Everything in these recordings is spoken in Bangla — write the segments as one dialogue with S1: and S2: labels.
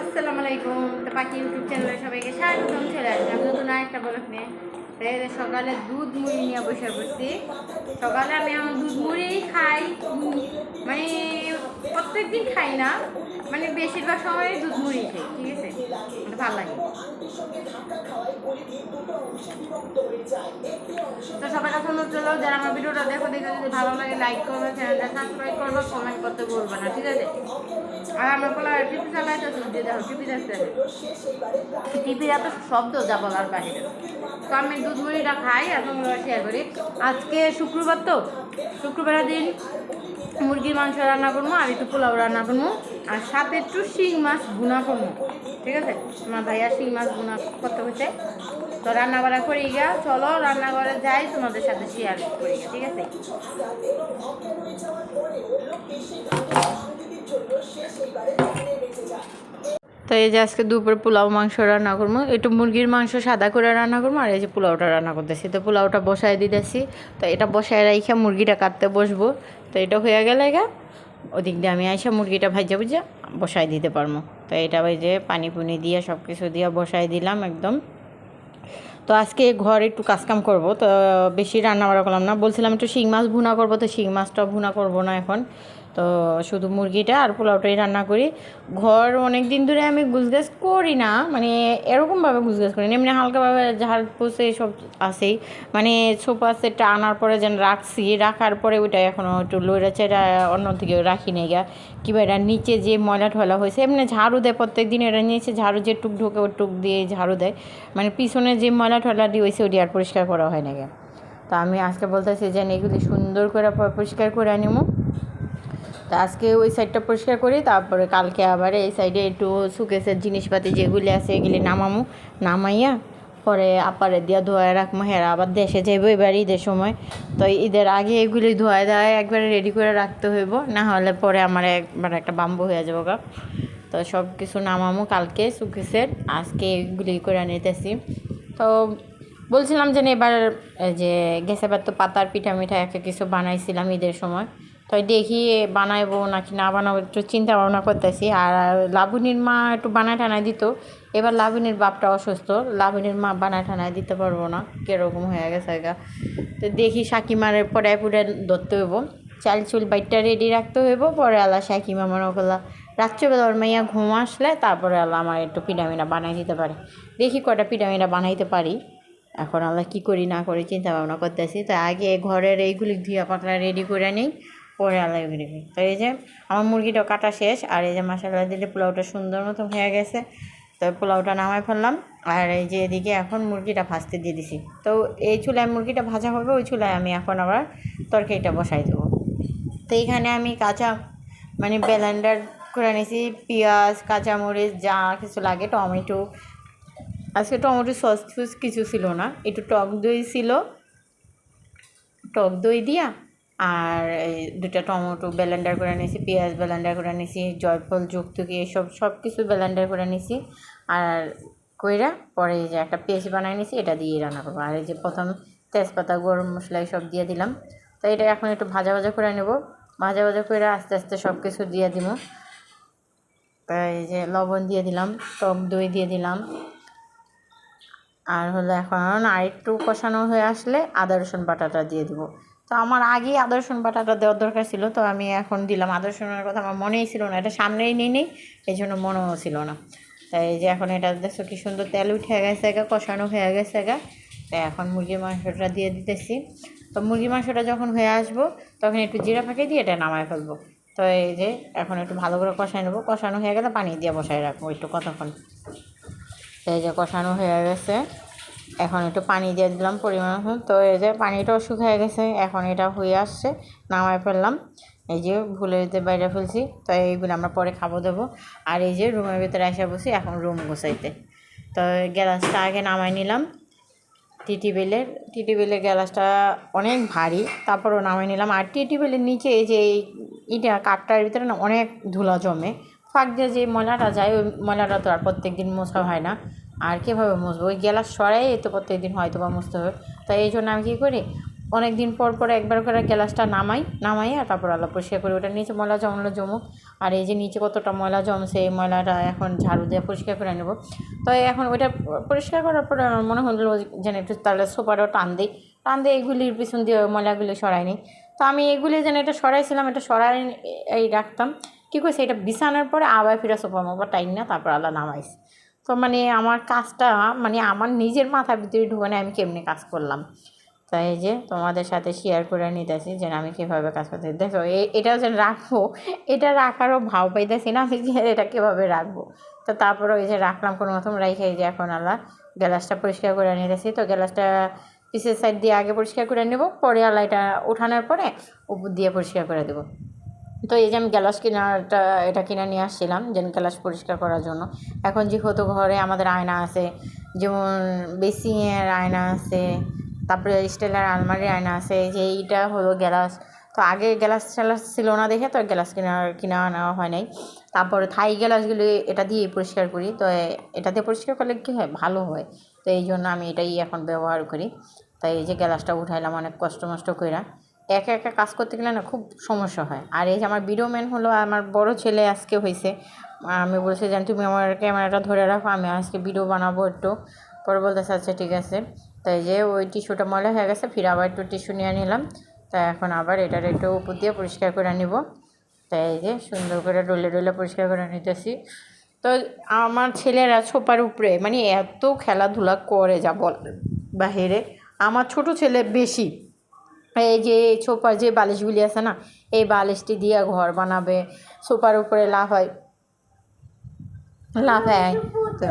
S1: আসসালামু আলাইকুম তো পাখি ইউটিউব চ্যানেলে সবাইকে স্বাগতম, চলে আসলাম নতুন আরেকটা ব্লগ নিয়ে। তাই সকালে দুধ মুড়ি নিয়ে বসে পড়ছি। সকালে আমি আমার দুধ মুড়ি খাই মানে মানে প্রত্যেকদিন খাই না মানে বেশিরভাগ সময় দুধ মুড়ি খাই, ঠিক আছে? ভালো লাগে। তো সবার কাছে অনুরোধ করল যারা আমার ভিডিওটা দেখো, দেখে যদি ভালো লাগে লাইক করবে চ্যানেলটা সাবস্ক্রাইব করবে কমেন্ট করতে বলবে না, ঠিক আছে? আর আমার বলা টিভি চালাইতে শুনতে দেখো, টিভি দেখতে। টিভির এত শব্দ যা বলার বাইরে তো আমি দুধ মুড়িটা খাই আর তোমরা শেয়ার করি। আজকে শুক্রবার তো, শুক্রবারের দিন মুরগির মাংস রান্না করব, আর একটু পোলাও রান্না করব। আর সাথে একটু শিং মাছ ভুনা করব, ঠিক আছে? আমার ভাইয়া শিং মাছ ভুনা করতে হচ্ছে। তো রান্না বান্না করি গিয়া, চলো রান্নাঘরে যাই, তোমাদের সাথে শেয়ার করি ঠিক আছে? তো এই যে আজকে দুপুরে পোলাও মাংস রান্না করব। একটু মুরগির মাংস সাদা করে রান্না করব, আর এই যে পোলাওটা রান্না করতেছি। তো পোলাওটা বসায় দিতেছি। তো এটা বসায় রাইখা মুরগিটা কাটতে বসবো। তো এটা হয়ে গেলে গা ওদিক দিয়ে আমি আইসা মুরগিটা ভাজা ভুজা বসাই দিতে পারব তো এটা ওই যে পানি পুনি দিয়ে সব কিছু দিয়ে বসাই দিলাম একদম। তো আজকে ঘরে একটু কাজকাম করব। তো বেশি রান্না বাড়া করলাম না। বলছিলাম একটু শিং মাছ ভুনা করব। তো শিং মাছটা ভুনা করব না এখন। তো শুধু মুরগিটা আর পোলাওটাই রান্না করি। ঘর অনেক দিন ধরে আমি গুজগাছ করি না মানে এরকমভাবে গুজগাছ করি না, এমনি হালকাভাবে ঝাড় পোষে সব আছেই। মানে সোফা সেটটা আনার পরে যেন রাখছি, রাখার পরে ওইটা এখনও একটু লইরা চেরা অন্যদিকে রাখি নেই গা। কিংবা এটা নিচে যে ময়লা ঠয়লা হয়েছে, এমনি ঝাড়ু দেয় প্রত্যেক দিন এটা নিচে ঝাড়ু যে টুক ঢোকে ওই টুক দিয়ে ঝাড়ু দেয়। মানে পিছনে যে ময়লা দিয়ে হয়েছে ওটি আর পরিষ্কার করা হয় না গে। তো আমি আজকে বলতেছি যে, এগুলি সুন্দর করে পরিষ্কার করে আনিমো। তো আজকে ওই সাইডটা পরিষ্কার করি, তারপরে কালকে আবার এই সাইডে একটু সুকেসের জিনিসপাতি যেগুলি আছে এগুলি নামামু, নামাইয়া পরে আপারে দিয়া ধোয়া রাখব হেরা আবার দেশে যাইবো এবার ঈদের সময়। তো ঈদের আগে এগুলি ধোয়া দেওয়া একবারে রেডি করে রাখতে হইব না হলে পরে আমার একবার একটা বাম্বু হয়ে যাব গা। তো সব কিছু নামামো কালকে সুকেসের, আজকে এগুলি করে নিতেছি। তো বলছিলাম যে এবার যে গেছে তো পাতার পিঠা মিঠা একটা কিছু বানাইছিলাম ঈদের সময়। তো দেখি বানাইবো নাকি না বানাবো, একটু চিন্তা ভাবনা করতেছি। আর লাবণীর মা একটু বানায় টানায় দিত। এবার লাবণীর বাপটা অসুস্থ, লাবণীর মা বানায় টানায় দিতে পারব না। কীরকম হয়ে গেছে গা। তো দেখি সাকিমারের পরে পুরে ধরতে হইব। চাল চুল বাইটটা রেডি রাখতে হইব, পরে আল্লাহ সাকিমা মনে করলা, রাত্রেবেলা ওর মাইয়া ঘুম আসলে তারপরে আল্লাহ আমার একটু পিঠামিনা বানাই দিতে পারে। দেখি কটা পিঠামিনা বানাইতে পারি। এখন আল্লাহ কী করি না করি চিন্তা ভাবনা করতেছি। তো আগে ঘরের এইগুলি ধুয়া পাতলা রেডি করে নিই। পরে এগুলি করি। তো এই যে আমার মুরগিটা কাটা শেষ, আর এই যে মশলা দিলে পোলাওটা সুন্দর মতো হয়ে গেছে। তো পোলাওটা নামাই ফেললাম, আর এই যে এদিকে এখন মুরগিটা ভাজতে দিয়ে দিছি। তো এই চুলায় মুরগিটা ভাজা হবে, ওই চুলায় আমি এখন আবার তরকারিটা বসাই দেবো। তো এইখানে আমি কাঁচা মানে ব্লেন্ডার করে নিয়েছি, পেঁয়াজ, কাঁচামরিচ, যা কিছু লাগে, টমেটো। আজকে টমেটো সস ফস কিছু ছিল না, একটু টক দই ছিল। টক দই দিয়া আর এই দুটা টমেটো ব্লেন্ডার করে নিয়েছি, পেঁয়াজ ব্লেন্ডার করে নিয়েছি, জয়ফল যুক্তকি এসব সব কিছু ব্লেন্ডার করে নিয়েছি। আর কইরা পরে যে একটা পেস্ট বানাই নিয়েছি, এটা দিয়ে রান্না করব। আর এই যে প্রথম তেজপাতা, গরম মশলা সব দিয়ে দিলাম। তো এটা এখন একটু ভাজা ভাজা করে নেব। ভাজা ভাজা করে আস্তে আস্তে সব কিছু দিয়ে দিব। এই যে লবণ দিয়ে দিলাম, টক দই দিয়ে দিলাম। আর হলো এখন আর একটু কষানো হয়ে আসলে আদা রসুন বাটাটা দিয়ে দিব। তো আমার আগেই আদা রসুন বাটাটা দেওয়ার দরকার ছিল, তো আমি এখন দিলাম। আদা রসুনের কথা আমার মনেই ছিল না, এটা সামনেই নিয়ে নেই এই জন্য মনেও ছিল না। তাই যে এখন এটা দেখছ কি সুন্দর তেল উঠে গেছে গা, কষানো হয়ে গেছে গা। তাই এখন মুরগির মাংসটা দিয়ে দিতেছি। তো মুরগির মাংসটা যখন হয়ে আসব, তখন একটু জিরা ফাঁকি দিয়ে এটা নামায় ফেলব। তো এই যে এখন একটু ভালো করে কষাই নেব। কষানো হয়ে গেলে পানি দিয়ে বসায় রাখব একটু কতক্ষণ। তো এই যে কষানো হয়ে গেছে। এখন একটু পানি দিয়ে দিলাম পরিমাণ তো এই যে পানিটাও শুকিয়ে গেছে, এখন এটা হয়ে আসছে, নামায় ফেললাম। এই যে ভুলে যেতে বাইরে ফেলছি, তো এইগুলো আমরা পরে খাব দেবো। আর এই যে রুমের ভিতরে এসে বসি, এখন রুম গোছাইতে। তো গ্যালাসটা আগে নামাই নিলাম। টিটি বেলের টিটি বেলের গ্যালাসটা অনেক ভারী, তারপরও নামাই নিলাম। আর টিটি বেলের নিচে এই যে এই ইটা কাঠটার ভিতরে না অনেক ধুলা জমে। ফাঁক দিয়ে যে ময়লাটা যায়, ওই ময়লাটা তো আর প্রত্যেক দিন মোছা হয় না। আর কীভাবে মুছবো? ওই গ্যালাস সরাই তো প্রত্যেক দিন হয়তো বা মুছতে হবে। তাই এই জন্য আমি কী করি? অনেক দিন পর পর একবার করে গ্লাসটা নামাই নামাই আর তারপর আল্লাহ পরিষ্কার করি। ওটার নিচে ময়লা জমানো জমুক। আর এই যে নিচে কতটা ময়লা জমছে, এই ময়লাটা এখন ঝাড়ু দিয়ে পরিষ্কার করে নেব। তো এখন ওইটা পরিষ্কার করার পরে মনে হলো যেন একটু তাহলে সোপারও টান দিই। টান দিয়ে এইগুলির পিছন দিয়ে ময়লাগুলি সরাই নিই। তো আমি এগুলি যেন এটা সরাইছিলাম, এটা সরাই এই রাখতাম। কী করছে এটা বিছানোর পরে আবার ফিরা সোফার মোপর টাইম না, তারপর আল্লাহ নামাইছে। তো মানে আমার কাজটা মানে আমার নিজের মাথার ভিতরে ঢুকানে আমি কেমনি কাজ করলাম। তাই এই যে তোমাদের সাথে শেয়ার করে নিতেছি যে আমি কীভাবে কাজ করতে দেখো, এ- এটাও যেন রাখব, এটা রাখারও ভাও পাইতেছি না আমি যে এটা কীভাবে রাখব। তো তারপরে ওই যে রাখলাম কোনো মতন এই যে এখন আল্লাহ গ্যালাসটা পরিষ্কার করে নিতেছি। তো গ্যালাসটা পিসের সাইড দিয়ে আগে পরিষ্কার করে নেব, পরে আল্লাহ এটা উঠানোর পরে উপর দিয়ে পরিষ্কার করে দেবো। তো এই যে আমি গ্যালাস কিনাটা এটা কিনে নিয়ে আসছিলাম, যেন গ্যালাস পরিষ্কার করার জন্য। এখন যেহেতু ঘরে আমাদের আয়না আছে, যেমন বেসিংয়ের আয়না আছে, তারপরে স্টিলের আলমারির আয়না আছে যে এইটা হলো গ্যালাস। তো আগে গ্যালাস ট্যালাস ছিল না দেখে তো গ্যালাস কিনা কিনা নেওয়া হয় নাই। তারপরে থাই গ্যালাসগুলি এটা দিয়ে পরিষ্কার করি, তো এটা দিয়ে পরিষ্কার করলে কী হয়? ভালো হয়। তো এই জন্য আমি এটাই এখন ব্যবহার করি। তাই এই যে গ্যালাসটা উঠাইলাম অনেক কষ্ট মষ্ট কইরা। একা একা কাজ করতে গেলে না খুব সমস্যা হয়। আর এই যে আমার ভিডিও ম্যান হলো, আমার বড় ছেলে আজকে হয়েছে। আমি বলছি যে তুমি আমার ক্যামেরাটা ধরে রাখো, আমি আজকে ভিডিও বানাবো একটু। পরে বলতেছে আচ্ছা ঠিক আছে। তাই যে ওই টিস্যুটা ময়লা হয়ে গেছে, ফির আবার একটু টিস্যু নিয়ে নিলাম। তাই এখন আবার এটার একটু উপর দিয়ে পরিষ্কার করে নিব। তাই এই যে সুন্দর করে ডলে ডলে পরিষ্কার করে নিতেছি। তো আমার ছেলেরা ছোপার উপরে মানে এত খেলাধুলা করে যা বল বাহিরে। আমার ছোট ছেলে বেশি। এই যে সোফার যে বালিশগুলি আছে না, এই বালিশটি দিয়ে ঘর বানাবে। সোফার উপরে লাভ লাফায় লাফায় তো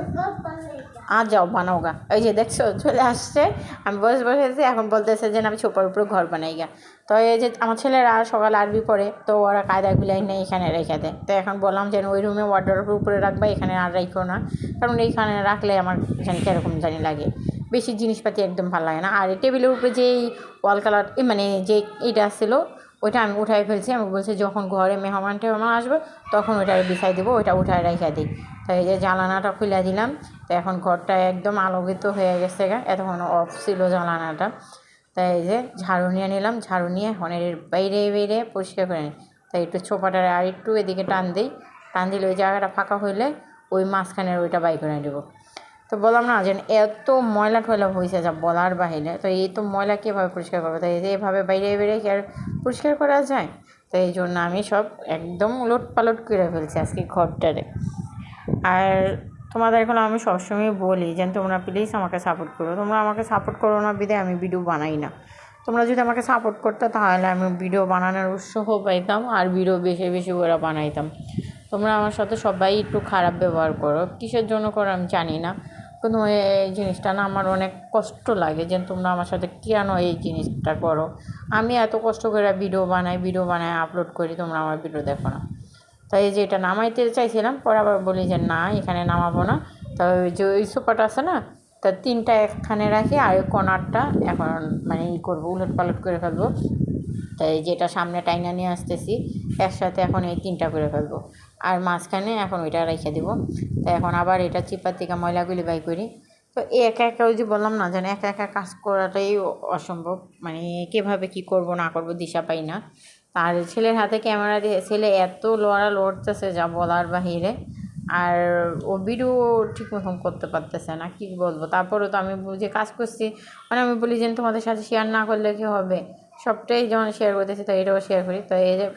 S1: আর যাও, বানাও গা। এই যে দেখছ, চলে আসছে। আমি বসে বসেছি, এখন বলতেছে যে আমি সোফার উপরে ঘর বানাই গা। তো এই যে আমার ছেলেরা সকাল আরবি পড়ে, তো ওরা কায়দাগুলো নেই, এখানে রেখে দেয় তো এখন বললাম যে, ওই রুমে ওয়ার্ডারের উপরে রাখবা, এখানে আর রাখো না। কারণ এইখানে রাখলে আমার এখানে কীরকম জানি লাগে। বেশি জিনিসপাতি একদম ভালো লাগে না। আর টেবিলের উপরে যেই ওয়াল কালার মানে যে এটা ছিল, ওইটা আমি উঠাই ফেলছি। আমি বলছি, যখন ঘরে মেহমান টেহমান আসবে, তখন ওইটা বিছাই দেবো, ওইটা উঠায় রেখে দিই। তাই এই যে জানালাটা খুলে দিলাম। তো এখন ঘরটা একদম আলোকিত হয়ে গেছে গা, এতক্ষণ অফ ছিল জানালাটা। তাই এই যে ঝাড়ু নিয়ে নিলাম, ঝাড়ু নিয়ে হনের বাইরে বাইরে পরিষ্কার করে নিই। তাই একটু ছোপাটার আর একটু এদিকে টান দিই। টান দিলে ওই জায়গাটা ফাঁকা হইলে ওই মাঝখানের ওইটা বাই করে দেবো তো বললাম না যে এত ময়লা টয়লা হয়েছে যা বলার বাহিরে। তো এই তো ময়লা কীভাবে পরিষ্কার করবে? তাই এই যে এভাবে বাইরে বেরিয়ে কি আর পরিষ্কার করা যায়? তো এই জন্য আমি সব একদম উলট পালট করে ফেলছি আজকে ঘরটারে। আর তোমাদের এখন আমি সবসময় বলি যে তোমরা প্লিজ আমাকে সাপোর্ট করো। তোমরা আমাকে সাপোর্ট করো না বিদে, আমি ভিডিও বানাই না। তোমরা যদি আমাকে সাপোর্ট করতো তাহলে আমি ভিডিও বানানোর উৎসাহ পাইতাম আর ভিডিও বেশি বেশি করে বানাইতাম। তোমরা আমার সাথে সবাই একটু খারাপ ব্যবহার করো। কিসের জন্য করো আমি জানি না। কিন্তু এই জিনিসটা না আমার অনেক কষ্ট লাগে যে তোমরা আমার সাথে কেন এই জিনিসটা করো? আমি এত কষ্ট করে ভিডিও বানাই ভিডিও বানাই আপলোড করি, তোমরা আমার ভিডিও দেখো না। তাই যে এটা নামাইতে চাইছিলাম, পরে আবার বলি যে না, এখানে নামাবো না। তো ওই যে ওই সোফাটা আছে না, তা তিনটা একখানে রাখি আর ওই কর্নারটা এখন মানে ই করব উলট পালট করে ফেলব। তাই যেটা সামনে টাইনা নিয়ে আসতেছি। একসাথে এখন এই তিনটা করে ফেলব। আর মাঝখানে এখন ওইটা রেখে দেবো। তো এখন আবার এটা চিপার থেকে ময়লাগুলি বাই করি। তো একা একা ওই যে বললাম না, যেন একা একা কাজ করাটাই অসম্ভব। মানে কীভাবে কী করব না করব দিশা পাই না। আর ছেলের হাতে ক্যামেরা দিয়ে, ছেলে এত লড়া লড়তেছে যা বলার বাহিরে। আর ও ভিডিও ঠিক মতন করতে পারতেছে না, কি বলব? তারপরেও তো আমি বুঝে কাজ করছি মানে আমি বলি যে তোমাদের সাথে শেয়ার না করলে কি হবে? সবটাই যখন শেয়ার করতেছি, তো এটাও শেয়ার করি। তো এই যে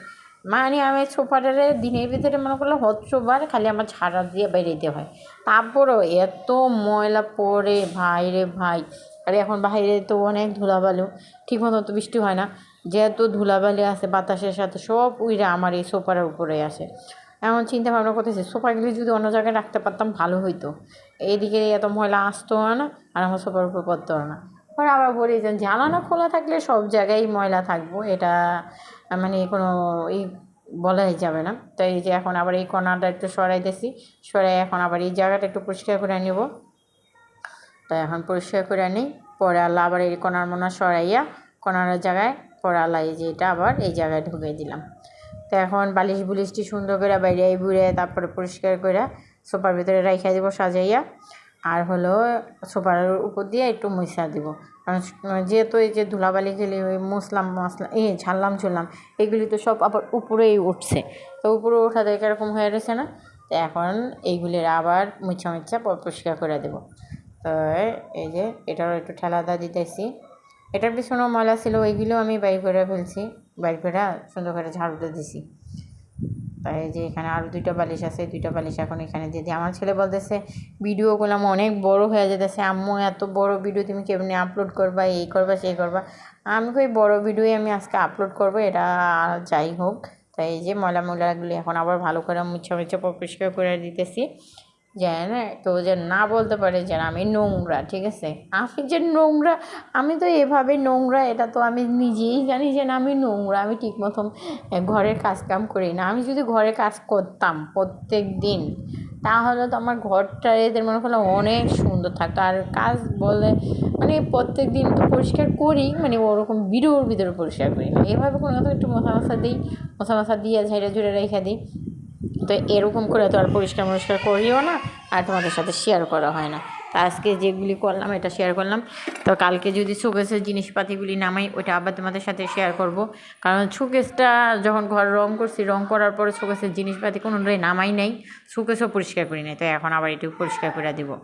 S1: মানে আমি সোফাটারে দিনের ভিতরে মনে করলে হচ্ছবার খালি আমার ঝাড়া দিয়ে বেরিয়ে হয়। তারপরেও এত ময়লা পড়ে, ভাই রে ভাই। আর এখন বাইরে তো অনেক ধুলাবালু ঠিক মতো তো বৃষ্টি হয় না। যেহেতু ধুলাবালি আছে, বাতাসের সাথে সব উইরা আমার এই সোফার উপরে আসে এমন চিন্তা ভাবনা করতেছি সোফাগুলি যদি অন্য জায়গায় রাখতে পারতাম ভালো হইতো। এইদিকে এত ময়লা আসতো না, আর আমার সোফার উপর পড়তো না। পরে আবার বলি যে জানালা খোলা থাকলে সব জায়গায় ময়লা থাকব, এটা মানে কোনো এই বলাই যাবে না। তো এই যে এখন আবার এই কর্নারটা একটু সরাইতেছি সরাই এখন আবার এই জায়গাটা একটু পরিষ্কার করে নেব। তাই এখন পরিষ্কার করে নিই, পরে আল্লাহ আবার এই কর্নার মোনা সরাইয়া কর্নারের জায়গায় পরে আল্লাহ এই যে এটা আবার এই জায়গায় ঢুকিয়ে দিলাম। তো এখন বালিশ বুলিশটি সুন্দর করে বাইরে বুড়ে তারপরে পরিষ্কার করে সোফার ভিতরে রাইখা দিব, সাজাইয়া। আর হলো সোফার উপর দিয়ে একটু মুছা দিব। যেহেতু এই যে ধুলাবালি গেলে ওই মুসলাম মশলা এই ছাড়লাম ছুড়লাম, এগুলি তো সব আবার উপরেই উঠছে। তো উপরে ওঠা দেখে এরকম হয়ে রয়েছে না? তো এখন এইগুলির আবার মুছা মুছা পরিষ্কার করে দেবো। তো এই যে এটারও একটু ঠেলাদা দিতেছি। এটার পিছনেও ময়লা ছিল, ওইগুলো আমি বাইর করে ফেলছি বাইর করে সুন্দর করে ঝাড়ুতে দিছি। তাই যে এখানে আরও দুইটা বালিশ আছে দুইটা বালিশ এখন এখানে দিয়ে দিই। আমার ছেলে বলতেছে ভিডিও করলাম অনেক বড় হয়ে যেতেছে। আম্মু, এত বড় ভিডিও তুমি কেমনি আপলোড করবা? এই করবা সেই করবা। আমি ওই বড় ভিডিওই আমি আজকে আপলোড করব, এটা যাই হোক। তাই এই যে ময়লা ময়লাগুলি এখন আবার ভালো করে মুছে মুছে পরিষ্কার করে দিতেছি। যেন তো যে না বলতে পারে যে আমি নোংরা, ঠিক আছে? আমি যে নোংরা, আমি তো এভাবে নোংরা, এটা তো আমি নিজেই জানি যে না আমি নোংরা, আমি ঠিক মতন ঘরের কাজ কাম করি না। আমি যদি ঘরে কাজ করতাম প্রত্যেক দিন, তাহলে তো আমার ঘরটা এদের মনে করলে অনেক সুন্দর থাকতো। আর কাজ বলে মানে প্রত্যেক দিন তো পরিষ্কার করি মানে ওরকম ভিডিওর ভিতরে পরিষ্কার করি না। এভাবে কোনো একটু মশা মশা দিই, মশা মশা দিয়ে ঝেড়ে ঝুড়ে রেখে দিই। তো এরকম করে তো আর পরিষ্কার মরিষ্কার করিও না, আর তোমাদের সাথে শেয়ার করা হয় না। তো আজকে যেগুলি করলাম, এটা শেয়ার করলাম। তো কালকে যদি শোকেসের জিনিসপাতিগুলি নামাই ওটা আবার তোমাদের সাথে শেয়ার করব। কারণ শোকেসটা যখন ঘর রং করছি, রং করার পরে শোকেসের জিনিসপাতি কোনোটাই নামাই নাই শোকেসও পরিষ্কার করি নাই। তো এখন আবার এটুকু পরিষ্কার করে দেবো।